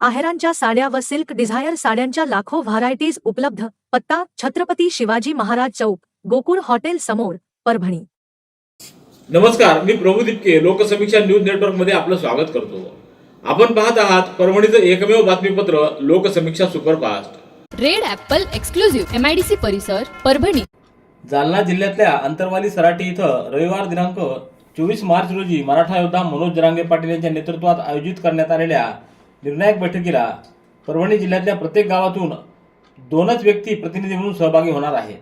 आहेरांच्या साड्या व silk Dzire साड्यांच्या लाखो व्हरायटीज उपलब्ध. पत्ता छत्रपती शिवाजी महाराज चौक गोकुळ हॉटेल समोर परभणी. नमस्कार मी प्रभू दिपके लोकसमीक्षा न्यूज नेटवर्कमध्ये आपलं स्वागत करतो. आपण पाहत आहात परभणीचं एकमेव बातमीपत्र Loksamiksha superfast. Red apple exclusive MIDC परिसर परभणी. जालना जिल्ह्यातल्या अंतरवाली सराटी इथं रविवार दिनांक चोवीस मार्च रोजी मराठा योद्धा मनोज जरांगे पाटील यांच्या नेतृत्वात आयोजित करण्यात आलेल्या निर्णायक बैठकीला परभणी जिल्ह्यातल्या प्रत्येक गावातून दोनच व्यक्ती प्रतिनिधी म्हणून सहभागी होणार आहेत.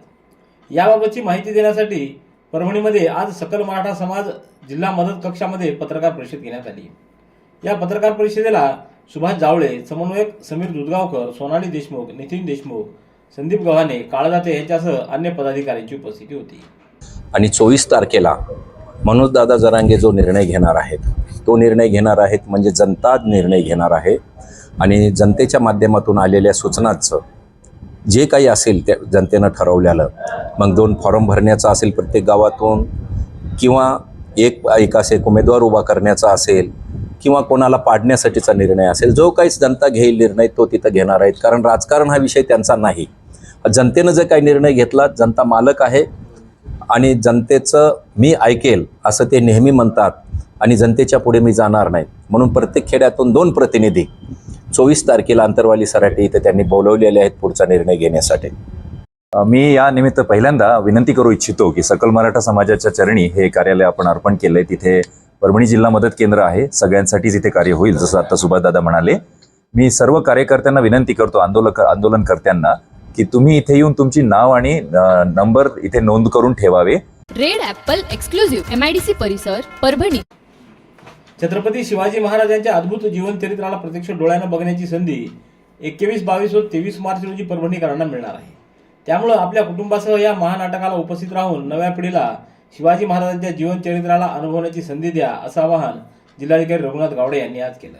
याबाबतची माहिती देण्यासाठी परभणीमध्ये आज सकल मराठा समाज जिल्हा मदत कक्षामध्ये पत्रकार परिषद घेण्यात आली. या पत्रकार परिषदेला सुभाष जावळे समन्वयक समीर दुधगावकर सोनाली देशमुख नितीन देशमुख संदीप गव्हाणे काळदाते यांच्यासह अन्य पदाधिकाऱ्यांची उपस्थिती होती. आणि चोवीस तारखेला मनोजदादा जरांगे जो निर्णय घेणार आहेत तो निर्णय घेणार आहेत म्हणजे जनता निर्णय घेणार आहे. आणि जनतेच्या माध्यमातून आलेल्या सूचनांचं जे काही असेल त्या जनतेनं ठरवलेलं मग दोन फॉर्म भरण्याचा असेल प्रत्येक गावातून किंवा एक एकास एक उमेदवार उभा करण्याचा असेल किंवा कोणाला पाडण्यासाठीचा निर्णय असेल जो काही जनता घेईल निर्णय तो तिथं घेणार आहेत. कारण राजकारण हा विषय त्यांचा नाही. जनतेनं जे काही निर्णय घेतला जनता मालक आहे. आणि जनतेचं मी ऐकेल असं ते नेहमी म्हणतात आणि जनतेच्या पुढे मी जाणार नाही. म्हणून प्रत्येक खेड्यातून दोन प्रतिनिधी चोवीस तारखेला अंतरवाली सराठी इथं त्यांनी बोलवलेले आहेत पुढचा निर्णय घेण्यासाठी. मी या निमित्त पहिल्यांदा विनंती करू इच्छितो की सकल मराठा समाजाच्या चरणी हे कार्यालय आपण अर्पण केलंय. तिथे परभणी जिल्हा मदत केंद्र आहे. सगळ्यांसाठीच इथे कार्य होईल जसं आता सुभाषदादा म्हणाले. मी सर्व कार्यकर्त्यांना विनंती करतो आंदोलक आंदोलनकर्त्यांना की तुम्ही इथे येऊन तुमची नाव आणि नंबर इथे नोंद करून ठेवावे. रेड ॲपल एक्सक्लुझिव्ह एमआयडीसी परिसर परभणी. छत्रपती शिवाजी महाराजांच्या अद्भुत जीवनचरित्राला प्रत्यक्ष डोळ्यानं बघण्याची संधी एकवीस बावीस व तेवीस मार्च रोजी परभणीकरांना मिळणार आहे. त्यामुळं आपल्या कुटुंबासह या महानाटकाला उपस्थित राहून नव्या पिढीला शिवाजी महाराजांच्या जीवनचरित्राला अनुभवण्याची संधी द्या असं आवाहन जिल्हाधिकारी रघुनाथ गावडे यांनी आज केलं.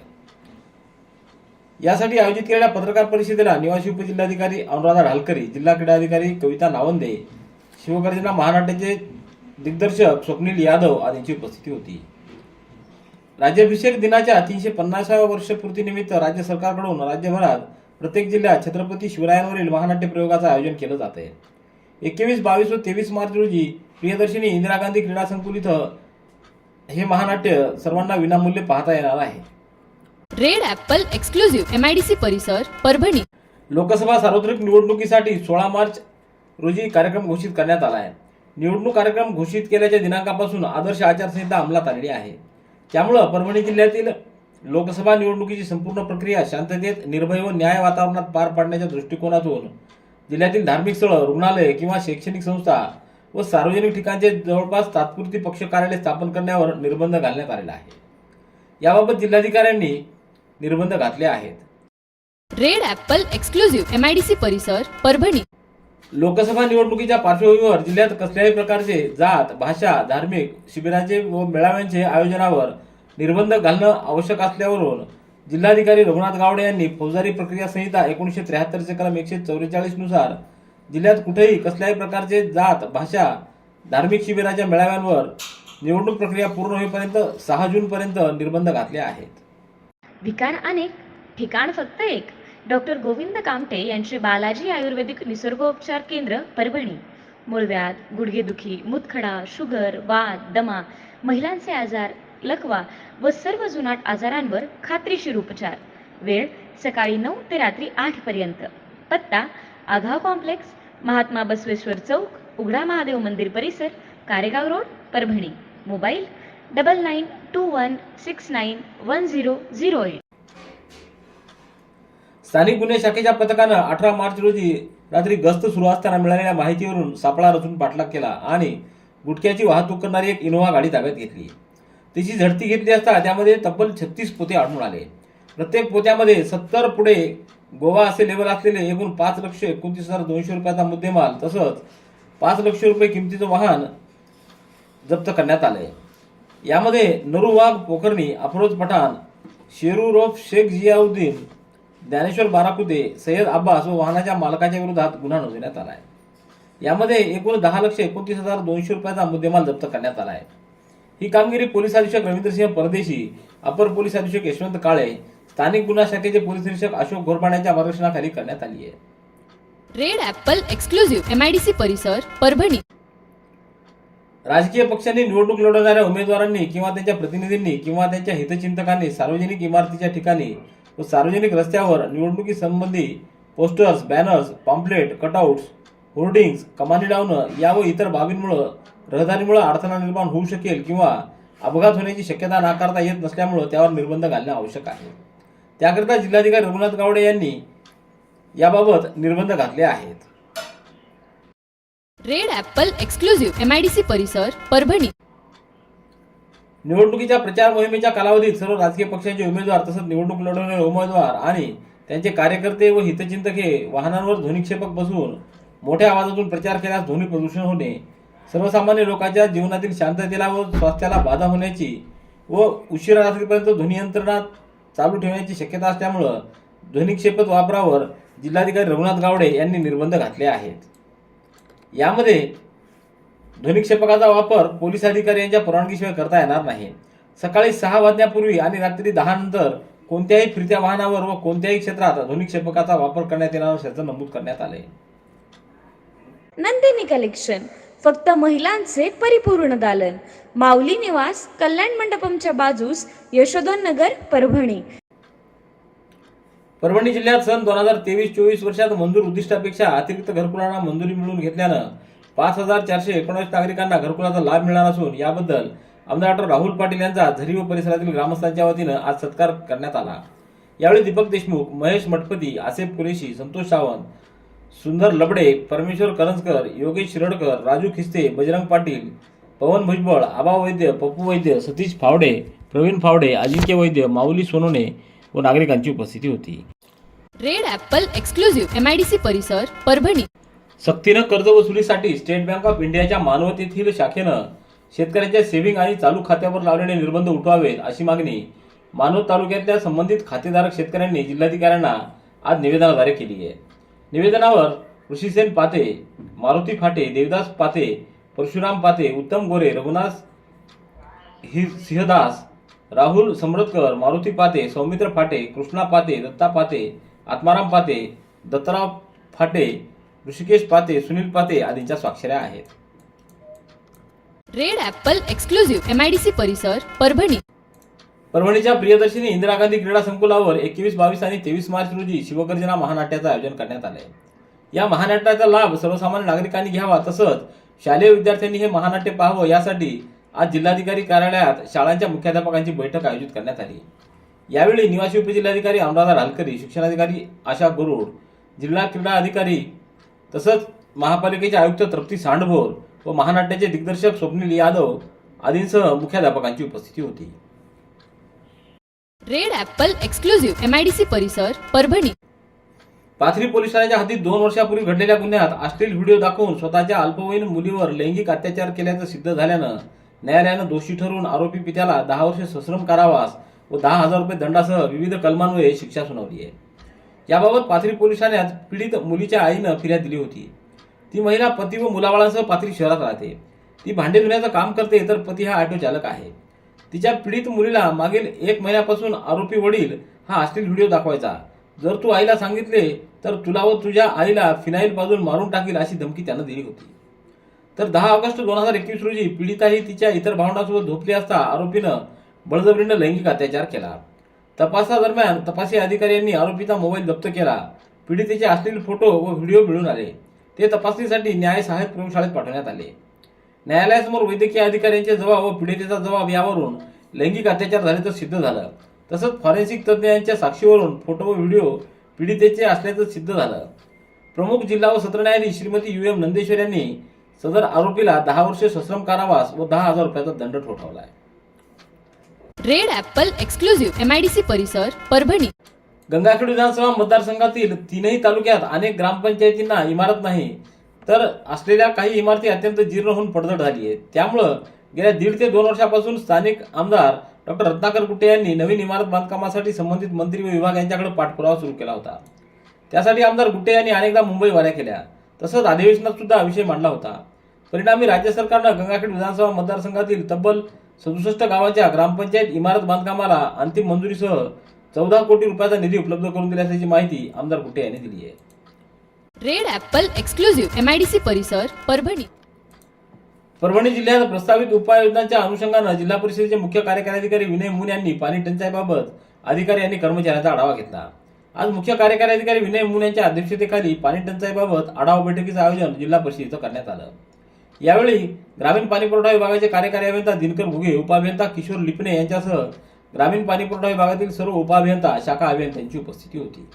यासाठी आयोजित केलेल्या पत्रकार परिषदेला निवासी उपजिल्हाधिकारी अनुराधा ढालकरी जिल्हा क्रीडा अधिकारी कविता नावंदे शिवगर्जना महानाट्याचे दिग्दर्शक स्वप्नील यादव आदींची उपस्थिती होती. राज्याभिषेक दिनाच्या तीनशे पन्नासाव्या वर्षपूर्तीनिमित्त राज्य सरकारकडून राज्यभरात प्रत्येक जिल्ह्यात छत्रपती शिवरायांवरील महानाट्य प्रयोगाचं आयोजन केलं जात आहे एकवीस बावीस व तेवीस मार्च रोजी प्रियदर्शिनी इंदिरा गांधी क्रीडा संकुल इथं हे महानाट्य सर्वांना विनामूल्य पाहता येणार आहे. रेड ऍपल एक्सक्लुझिव्ह एमआयडीसी परिसर परभणी. लोकसभा सार्वत्रिक निवडणुकीसाठी सोळा मार्च रोजी कार्यक्रम घोषित करण्यात आला आहे. निवडणूक कार्यक्रम घोषित केल्याच्या दिनांकापासून आदर्श आचारसंहिता अंमलात आलेली आहे. त्यामुळं परभणी जिल्ह्यातील लोकसभा निवडणुकीची संपूर्ण प्रक्रिया शांततेत निर्भय व न्याय वातावरणात पार पाडण्याच्या दृष्टिकोनातून जिल्ह्यातील धार्मिक स्थळं रुग्णालय किंवा शैक्षणिक संस्था व सार्वजनिक ठिकाणचे जवळपास तात्पुरती पक्ष कार्यालय स्थापन करण्यावर निर्बंध घालण्यात आलेला आहे. याबाबत जिल्हाधिकाऱ्यांनी निर्बंध घातले आहेत. रेड ॲपल एक्सक्लुझिव्ह एमआयडीसी परिसर परभणी. लोकसभा निवडणुकीच्या पार्श्वभूमीवर जिल्ह्यात कसल्याही प्रकारचे जात भाषा धार्मिक शिबिरांचे व मेळाव्यांचे आयोजनावर निर्बंध घालणं आवश्यक असल्यावरून जिल्हाधिकारी रघुनाथ गावडे यांनी फौजदारी प्रक्रिया संहिता एकोणीसशे त्र्याहत्तरचे कलम एकशे चौवेचाळीसनुसार जिल्ह्यात कुठेही कसल्याही प्रकारचे जात भाषा धार्मिक शिबिराच्या मेळाव्यांवर निवडणूक प्रक्रिया पूर्ण होईपर्यंत सहा जूनपर्यंत निर्बंध घातले आहेत. विकार अनेक ठिकाण फक्त एक. डॉक्टर गोविंद कामटे यांचे बालाजी आयुर्वेदिक निसर्गोपचार केंद्र परभणी. मूळव्याध गुडघेदुखी मुतखडा शुगर वात दमा महिलांचे आजार लकवा व सर्व जुनाट आजारांवर खात्रीशीर उपचार. वेळ सकाळी नऊ ते रात्री आठ पर्यंत. पत्ता आघाव कॉम्प्लेक्स महात्मा बसवेश्वर चौक उघडा महादेव मंदिर परिसर Karegaon road Parbhani. Mobile double nine two one six nine one zero zero eight स्थानिक गुन्हे शाखेच्या पथकानं अठरा मार्च रोजी रात्री गस्त सुरू असताना मिळालेल्या माहितीवरून सापळा रचून पाठलाग केला आणि गुटख्याची वाहतूक करणारी एक इनोव्हा गाडी ताब्यात घेतली. तिची झडती घेतली असता त्यामध्ये तब्बल छत्तीस पोते आढळून आले. प्रत्येक पोत्यामध्ये सत्तर पुढे गोवा असे लेबल असलेले एकूण पाच लक्ष एकोणतीस हजार दोनशे रुपयाचा मुद्देमाल तसंच पाच लक्ष रुपये किमतीचं वाहन जप्त करण्यात आलंय. यामध्ये नरूवाघ पोखर्णी अफरोज पठाण शेरू रोफ शेख जियाउद्दीन ज्ञानेश्वर बाराकुते सय्यद अब्बास व वाहनाच्या मालकाच्या विरोधात गुन्हा नोंदवण्यात आला आहे. यामध्ये एकूण दहा लक्ष एकोणतीस हजार दोनशे रुपयाचा मुद्देमाल जप्त करण्यात आला आहे. ही कामगिरी पोलीस अधीक्षक रवींद्रसिंह परदेशी अपर पोलीस अधीक्षक यशवंत काळे स्थानिक गुन्हा शाखेचे पोलीस निरीक्षक अशोक घोरपाण्याच्या मार्गदर्शनाखाली करण्यात आली आहे. रेड ऍपल एक्सक्लुझिव्ह एमआयडीसी परिसर परभणी. राजकीय पक्षांनी निवडणूक लढवणाऱ्या उमेदवारांनी किंवा त्यांच्या प्रतिनिधींनी किंवा त्यांच्या हितचिंतकांनी सार्वजनिक इमारतीच्या ठिकाणी व सार्वजनिक रस्त्यावर निवडणुकीसंबंधी posters banners pamphlet cutouts hoardings कमानी लावणं या व इतर बाबींमुळं रहदारीमुळे अडथळा निर्माण होऊ शकेल किंवा अपघात होण्याची शक्यता नाकारता येत नसल्यामुळं त्यावर निर्बंध घालणे आवश्यक आहे. त्याकरिता जिल्हाधिकारी रघुनाथ गावडे यांनी याबाबत निर्बंध घातले आहेत. रेड ॲपल एक्सक्लुझिव्ह एमआयडीसी परिसर परभणी. निवडणुकीच्या प्रचार मोहिमेच्या कालावधीत सर्व राजकीय पक्षांचे उमेदवार तसंच निवडणूक लढवणारे उमेदवार आणि त्यांचे कार्यकर्ते व हितचिंतक हे वाहनांवर ध्वनिक्षेपक बसवून मोठ्या आवाजातून प्रचार केल्यास ध्वनी प्रदूषण होणे सर्वसामान्य लोकांच्या जीवनातील शांततेला व स्वास्थ्याला बाधा होण्याची व उशिरा रात्रीपर्यंत ध्वनी यंत्रणा चालू ठेवण्याची शक्यता असल्यामुळं ध्वनिक्षेपक वापरावर जिल्हाधिकारी रघुनाथ गावडे यांनी निर्बंध घातले आहेत. यामध्ये ध्वनिक्षेपकाचा वापर पोलीस अधिकारी यांच्या परवानगीशिवाय करता येणार नाही. सकाळी सहा वाजण्यापूर्वी आणि रात्री दहा नंतर कोणत्याही फिरत्या वाहनावर व कोणत्याही क्षेत्रात ध्वनिक्षेपकाचा वापर करण्यात येणार असल्याचं नमूद करण्यात आले. नंदिनी कलेक्शन फक्त महिलांचे परिपूर्ण दालन. माऊली निवास कल्याण मंडपमच्या बाजूस यशोधन नगर परभणी. परभणी जिल्ह्यात सन दोन हजार तेवीस चोवीस वर्षात मंजूर उद्दिष्टापेक्षा अतिरिक्त घरकुलांना मंजुरी मिळवून घेतल्यानं पाच हजार चारशे एकोणावीस नागरिकांना घरकुलाचा लाभ मिळणार असून याबद्दल आमदार डॉक्टर राहुल पाटील यांचा झरी व परिसरातील ग्रामस्थांच्या वतीनं आज सत्कार करण्यात आला. यावेळी दीपक देशमुख महेश मठपती आसेफ कुरेशी संतोष सावंत सुंदर लबडे परमेश्वर करंजकर योगेश शिरडकर राजू खिस्ते बजरंग पाटील पवन भुजबळ आबा वैद्य पप्पू वैद्य सतीश फावडे प्रवीण फावडे अजिंक्य वैद्य माऊली सोनोने व नागरिकांची उपस्थिती होती. Red apple exclusive M I D C परिसर परभणी. सक्तीनं कर्ज वसुलीसाठी स्टेट बँक ऑफ इंडियाच्या मानवतेतील शाखेनं शेतकऱ्यांच्या सेव्हिंग आणि चालू खात्यावर लावलेले निर्बंध उठवावेत अशी मागणी मानवत तालुक्यातल्या संबंधित खातेधारक शेतकऱ्यांनी जिल्हाधिकाऱ्यांना आज निवेदनाद्वारे केली आहे. निवेदनावर ऋषीसेन पाते मारुती फाटे देवदास पाते परशुराम पाते उत्तम गोरे रघुनाथ हि सिंहदास राहुल समरतकर मारुती पाते सौमित्र फाटे कृष्णा पाते दत्ता पाते आत्माराम पाते दत्तराव फाटे ऋषिकेश पाते सुनील पाते आदींच्या स्वाक्षऱ्या आहेत. Red apple exclusive M I D C परिसर परभणी. परभणीच्या प्रियदर्शिनी इंदिरा गांधी क्रीडा संकुलावर एकवीस बावीस आणि तेवीस मार्च रोजी शिवगर्जना महानाट्याचं आयोजन करण्यात आलंय. या महानाट्याचा लाभ सर्वसामान्य नागरिकांनी घ्यावा तसंच शालेय विद्यार्थ्यांनी हे महानाट्य पाहावं यासाठी आज जिल्हाधिकारी कार्यालयात शाळांच्या मुख्याध्यापकांची बैठक आयोजित करण्यात आली. यावेळी निवासी उपजिल्हाधिकारी अनुराधा रालकरी शिक्षणाधिकारी आशा गरुड जिल्हा क्रीडा अधिकारी तसंच महापालिकेचे आयुक्त तृप्ती सांडभोर व महानाट्याचे दिग्दर्शक स्वप्नील यादव आदींसह मुख्याध्यापकांची उपस्थिती होती. Red apple exclusive M I D C परिसर परभणी. पाथरी पोलीस ठाण्याच्या हद्दीत दोन वर्षापूर्वी घडलेल्या गुन्ह्यात अश्लील व्हिडिओ दाखवून स्वतःच्या अल्पवयीन मुलीवर लैंगिक अत्याचार केल्याचं सिद्ध झाल्यानं न्यायालयानं दोषी ठरवून आरोपी पित्याला दहा वर्षे सश्रम कारावास व दहा हजार रुपये दंडासह विविध कलमांमुळे शिक्षा सुनावली आहे. याबाबत पाथरी पोलीस ठाण्यात पीडित मुलीच्या आईनं फिर्याद दिली होती. ती महिला पती व मुलाबाळांसह पाथरी शहरात राहते. ती भांडे धुण्याचं काम करते तर पती हा ऑटो चालक आहे. तिच्या पीडित मुलीला मागील एक महिन्यापासून आरोपी वडील हा अश्लील व्हिडिओ दाखवायचा. जर तू आईला सांगितले तर तुला व तुझ्या आईला फिनाईल बाजून मारून टाकील अशी धमकी त्यानं दिली होती. तर दहा ऑगस्ट दोन हजार एकवीस रोजी पीडिताही तिच्या इतर भावंडांसोबत झोपली असता आरोपीनं बळजबरीनं लैंगिक अत्याचार केला. तपासादरम्यान तपासी अधिकाऱ्यांनी आरोपीचा मोबाईल जप्त केला. पीडितेचे असलेले फोटो व व्हिडिओ मिळून आले. ते तपासणीसाठी न्याय सहाय्यक प्रयोगशाळेत पाठवण्यात आले. न्यायालयासमोर वैद्यकीय अधिकाऱ्यांचे जबाब व पीडितेचा जबाब यावरून लैंगिक अत्याचार झाल्याचं सिद्ध झालं. तसंच फॉरेन्सिक तज्ज्ञांच्या साक्षीवरून फोटो व व्हिडिओ पीडितेचे असल्याचं सिद्ध झालं. प्रमुख जिल्हा व सत्र न्यायाधीश श्रीमती यू एम नंदेश्वर यांनी सदर आरोपीला दहा वर्षे सश्रम कारावास व दहा हजार रुपयाचा दंड ठोठावला आहे red apple exclusive M I D C परिसर परभणी. गंगाखेड विधानसभा मतदारसंघातील तीनही तालुक्यात अनेक ग्रामपंचायतींना इमारत नाही तर असलेल्या काही इमारती अत्यंत जीर्ण होऊन पडझड झाली आहे त्यामुळं गेल्या दीड ते दोन वर्षापासून स्थानिक आमदार डॉक्टर रत्नाकर गुट्टे यांनी नवीन इमारत बांधकामासाठी संबंधित मंत्री व विभाग यांच्याकडे पाठपुरावा सुरू केला होता. त्यासाठी आमदार गुट्टे यांनी अनेकदा मुंबई वाऱ्या केल्या. तसंच अधिवेशनात सुद्धा हा विषय मांडला होता. परिणामी राज्य सरकारनं गंगाखेड विधानसभा मतदारसंघातील तब्बल सदुसष्ट गावांच्या ग्रामपंचायत इमारत बांधकामाला अंतिम मंजुरीसह चौदा कोटी रुपयाचा निधी उपलब्ध करून दिल्याची माहिती आमदार गुट्टे यांनी दिली आहे. Red apple exclusive M I D C परिसर परभणी. परभणी जिल्ह्यात प्रस्तावित उपाययोजनांच्या अनुषंगानं जिल्हा परिषदेचे मुख्य कार्यकारी अधिकारी विनय मून यांनी पाणी टंचाईबाबत अधिकारी यांनी कर्मचाऱ्यांचा आढावा घेतला. आज मुख्य कार्यकारी अधिकारी विनय मून यांच्या अध्यक्षतेखाली पाणी टंचाईबाबत आढावा बैठकीचं आयोजन जिल्हा परिषदेचं करण्यात आलं. यावेळी ग्रामीण पाणीपुरवठा विभागाचे कार्यकारी अभियंता दिनकर घुगे उपअभियंता किशोर लिपणे यांच्यासह ग्रामीण पाणीपुरवठा विभागातील सर्व उपअभियंता शाखा अभियंत्यांची उपस्थिती होती.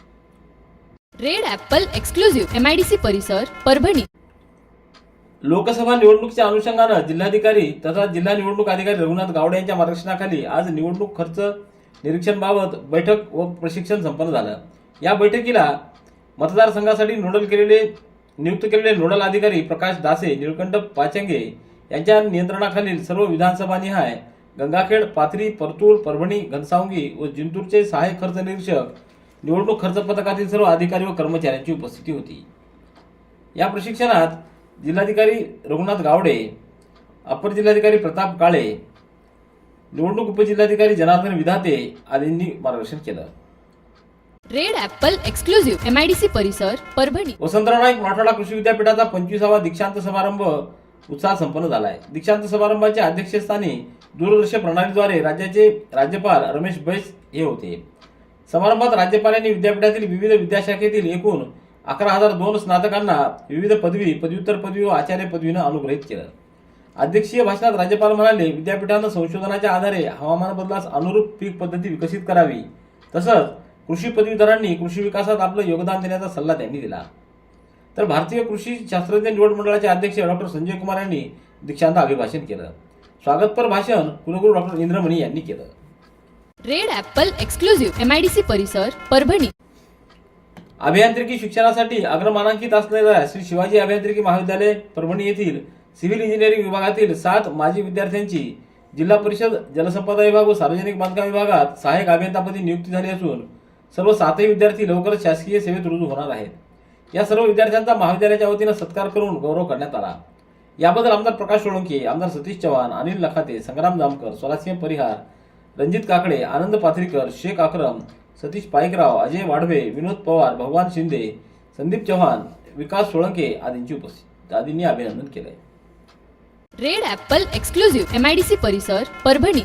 Red apple exclusive M I D C परिसर परभणी. लोकसभा निवडणुकीच्या अनुषंगानं जिल्हाधिकारी तथा जिल्हा निवडणूक अधिकारी रघुनाथ गावडे यांच्या मार्गदर्शनाखाली आज निवडणूक खर्च निरीक्षणबाबत बैठक व प्रशिक्षण संपन्न झालं. या बैठकीला मतदारसंघासाठी नोडल केलेले नियुक्त केलेले नोडल अधिकारी प्रकाश दासे निळकंठ पाचंगे यांच्या नियंत्रणाखालील सर्व विधानसभानिहाय गंगाखेड पाथरी परतूर परभणी घनसावंगी व जिंतूरचे सहाय्यक खर्च निरीक्षक निवडणूक खर्च पथकातील सर्व अधिकारी व कर्मचाऱ्यांची उपस्थिती होती. या प्रशिक्षणात जिल्हाधिकारी रघुनाथ गावडे अपर जिल्हाधिकारी प्रताप काळे निवडणूक उपजिल्हाधिकारी जनार्दन विधाते आदींनी मार्गदर्शन केलं. Red apple exclusive M I D C परिसर परभणी. वसंतराव नाईक मराठवाडा कृषी विद्यापीठाचा पंचवीसावा दीक्षांत समारंभ उत्साहात संपन्न झालाय. दीक्षांत समारंभाच्या अध्यक्षस्थानी दूरदृश्य प्रणालीद्वारे राज्याचे राज्यपाल रमेश बैस हे होते. समारंभात राज्यपालांनी विद्यापीठातील विविध विद्याशाखेतील एकूण अकरा हजार दोन स्नातकांना विविध पदवी पदव्युत्तर पदवी व आचार्य पदवीनं अनुग्रहित केलं. अध्यक्षीय भाषणात राज्यपाल म्हणाले विद्यापीठानं संशोधनाच्या आधारे हवामान बदलास अनुरूप पीक पद्धती विकसित करावी. तसंच कृषी पदवीधरांनी कृषी विकासात आपलं योगदान देण्याचा सल्ला त्यांनी दिला. तर भारतीय कृषी शास्त्रज्ञ निवड मंडळाचे अध्यक्ष डॉक्टर संजय कुमार यांनी दीक्षांत अभिभाषण केलं. स्वागतपर भाषण कुलगुरू डॉक्टर इंद्रमणी यांनी केलं. Red apple exclusive M I D C परिसर परभणी. अभियांत्रिकी शिक्षणासाठी अग्रमानांकित असलेल्या श्री शिवाजी अभियांत्रिकी महाविद्यालय परभणी येथील सिव्हिल इंजिनिअरिंग विभागातील सात माजी विद्यार्थ्यांची जिल्हा परिषद जलसंपदा विभाग व सार्वजनिक बांधकाम विभागात सहाय्यक अभियंतापदी नियुक्ती झाली असून सर्व सातही विद्यार्थी लवकरच शासकीय सेवेत रुजू होणार आहेत. या सर्व विद्यार्थ्यांचा महाविद्यालयाच्या वतीनं सत्कार करून गौरव करण्यात आला. याबद्दल आमदार प्रकाश सोळंके आमदार सतीश चव्हाण अनिल लखाते संग्राम जामकर स्वराजसिंह परिहार रणजित काकडे आनंद पाथरीकर शेख अक्रम सतीश पाईकराव अजय वाढवे विनोद पवार भगवान शिंदे संदीप चव्हाण विकास सोळंके आदींची उपस्थित आदींनी अभिनंदन केलं आहे रेड ऍपल एक्सक्लुझिव्ह एमआयडीसी परिसर परभणी.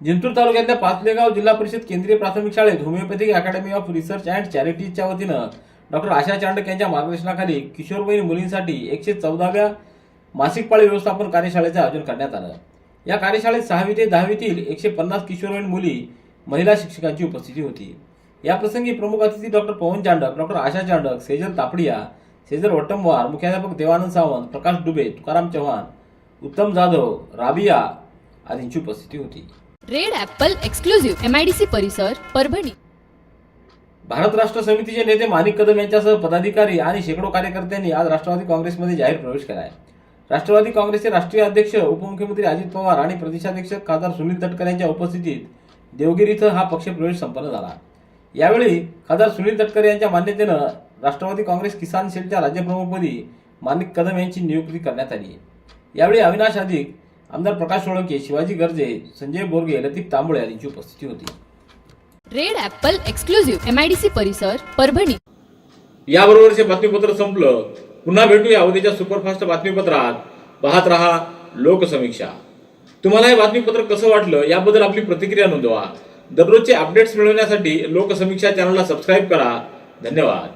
जिंतूर तालुक्यातल्या पाचलेगाव जिल्हा परिषद केंद्रीय प्राथमिक शाळेत homoeopathic academy of research and चॅरिटीजच्या वतीनं डॉक्टर आशा चांडक यांच्या मार्गदर्शनाखाली किशोरवयीन मुलींसाठी एकशे चौदाव्या मासिक पाळी व्यवस्थापन कार्यशाळेचं आयोजन करण्यात आलं. या कार्यशाळेत सहावी ते दहावीतील एकशे पन्नास किशोरवयीन मुली महिला शिक्षकांची उपस्थिती होती. या प्रसंगी प्रमुख अतिथी डॉक्टर पवन चांडक डॉक्टर आशा चांडक सेजल तापडिया सेजल वट्टमवार मुख्याध्यापक देवानंद सावंत प्रकाश डुबे तुकाराम चव्हाण उत्तम जाधव राबिया आदींची उपस्थिती होती. Red apple exclusive M I D C परिसर परभणी. भारत राष्ट्र समितीचे नेते माणिक कदम यांच्यासह पदाधिकारी आणि शेकडो कार्यकर्त्यांनी आज राष्ट्रवादी काँग्रेसमध्ये जाहीर प्रवेश केला आहे राष्ट्रवादी काँग्रेसचे राष्ट्रीय अध्यक्ष उपमुख्यमंत्री अजित पवार आणि प्रदेशाध्यक्ष खासदार सुनील तटकरे यांच्या उपस्थितीत देवगिरी इथं हा पक्षप्रवेश संपन्न झाला. यावेळी खासदार सुनील तटकरे यांच्या मान्यतेनं राष्ट्रवादी काँग्रेस किसान सेलच्या राज्यप्रमुखपदी माणिक कदम यांची नियुक्ती करण्यात आली. यावेळी अविनाश अधिक आमदार प्रकाश सोळंके शिवाजी गर्जे संजय बोरगे लतीफ तांबोळे यांची उपस्थिती होती. Red apple exclusive M I D C परिसर परभणी. याबरोबरचे बातमीपत्र संपलं. पुन्हा भेटूया उद्याच्या सुपरफास्ट बातमीपत्रात. पाहत रहा लोकसमीक्षा. तुम्हाला हे बातमीपत्र कसं वाटलं याबद्दल आपली प्रतिक्रिया नोंदवा. दररोजचे अपडेट्स मिळवण्यासाठी लोकसमीक्षा चॅनलला सबस्क्राईब करा. धन्यवाद.